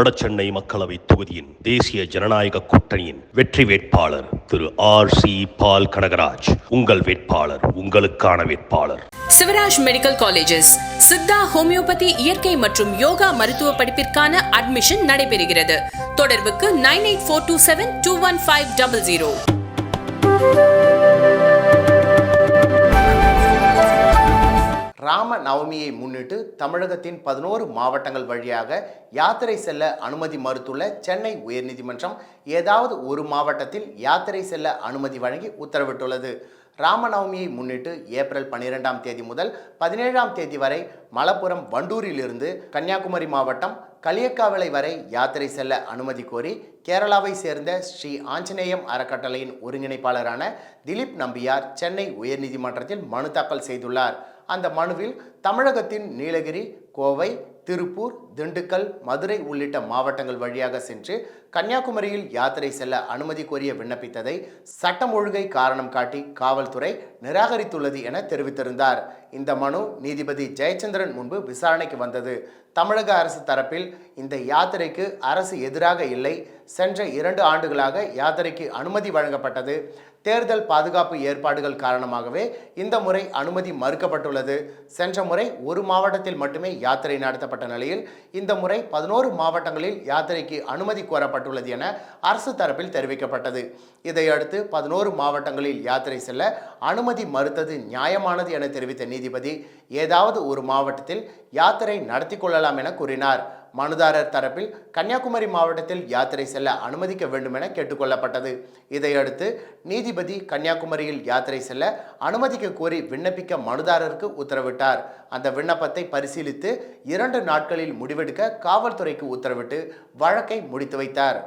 வடசென்னை மக்களவை தொகுதியின் தேசிய ஜனநாயக கூட்டணியின் வெற்றி வேட்பாளர் திரு ஆர் சி பால் கனகராஜ். உங்கள் வேட்பாளர் உங்களுக்கான வேட்பாளர். Sivaraj medical colleges. Siddha homeopathy இயற்கை மற்றும் யோகா மருத்துவ படிப்பிற்கான அட்மிஷன் நடைபெறுகிறது. தொடர்புக்கு nine eight four two seven two one five double zero. Rama நவமியை முன்னிட்டு தமிழகத்தின் பதினோரு மாவட்டங்கள் வழியாக யாத்திரை செல்ல அனுமதி மறுத்துள்ள சென்னை உயர்நீதிமன்றம் ஏதாவது ஒரு மாவட்டத்தில் யாத்திரை செல்ல அனுமதி வழங்கி உத்தரவிட்டுள்ளது. ராமநவமியை முன்னிட்டு ஏப்ரல் பன்னிரெண்டாம் தேதி முதல் பதினேழாம் தேதி வரை மலப்புரம் வண்டூரிலிருந்து கன்னியாகுமரி மாவட்டம் களியக்காவிளை வரை யாத்திரை செல்ல அனுமதி கோரி கேரளாவை சேர்ந்த ஸ்ரீ ஆஞ்சநேயம் அறக்கட்டளையின் ஒருங்கிணைப்பாளரான திலீப் நம்பியார் சென்னை உயர்நீதிமன்றத்தில் மனு தாக்கல் செய்துள்ளார். அந்த மனுவில் தமிழகத்தின் நீலகிரி கோவை திருப்பூர் திண்டுக்கல் மதுரை உள்ளிட்ட மாவட்டங்கள் வழியாக சென்று கன்னியாகுமரியில் யாத்திரை செல்ல அனுமதி கோரிய விண்ணப்பித்ததை சட்டம் ஒழுங்கை காரணம் காட்டி காவல்துறை நிராகரித்துள்ளது என தெரிவித்திருந்தார். இந்த மனு நீதிபதி ஜெயச்சந்திரன் முன்பு விசாரணைக்கு வந்தது. தமிழக அரசு தரப்பில் இந்த யாத்திரைக்கு அரசு எதிராக இல்லை. சென்ற இரண்டு ஆண்டுகளாக யாத்திரைக்கு அனுமதி வழங்கப்பட்டது. தேர்தல் பாதுகாப்பு ஏற்பாடுகள் காரணமாகவே இந்த முறை அனுமதி மறுக்கப்பட்டுள்ளது. சென்ற முறை ஒரு மாவட்டத்தில் மட்டுமே யாத்திரை நடத்தப்பட்ட நிலையில் இந்த முறை பதினோரு மாவட்டங்களில் யாத்திரைக்கு அனுமதி கோரப்பட்டுள்ளது என அரசு தரப்பில் தெரிவிக்கப்பட்டது. இதையடுத்து பதினோரு மாவட்டங்களில் யாத்திரை செல்ல அனுமதி மறுத்தது நியாயமானது என தெரிவித்த நீதிபதி ஏதாவது ஒரு மாவட்டத்தில் யாத்திரை நடத்தி கொள்ளலாம் என கூறினார். மனுதாரர் தரப்பில் கன்னியாகுமரி மாவட்டத்தில் யாத்திரை செல்ல அனுமதிக்க வேண்டும் என கேட்டுக்கொள்ளப்பட்டது. இதையடுத்து நீதிபதி கன்னியாகுமரியில் யாத்திரை செல்ல அனுமதிக்க கோரி விண்ணப்பிக்க மனுதாரருக்கு உத்தரவிட்டார். அந்த விண்ணப்பத்தை பரிசீலித்து இரண்டு நாட்களில் முடிவெடுக்க காவல்துறைக்கு உத்தரவிட்டு வழக்கை முடித்து வைத்தார்.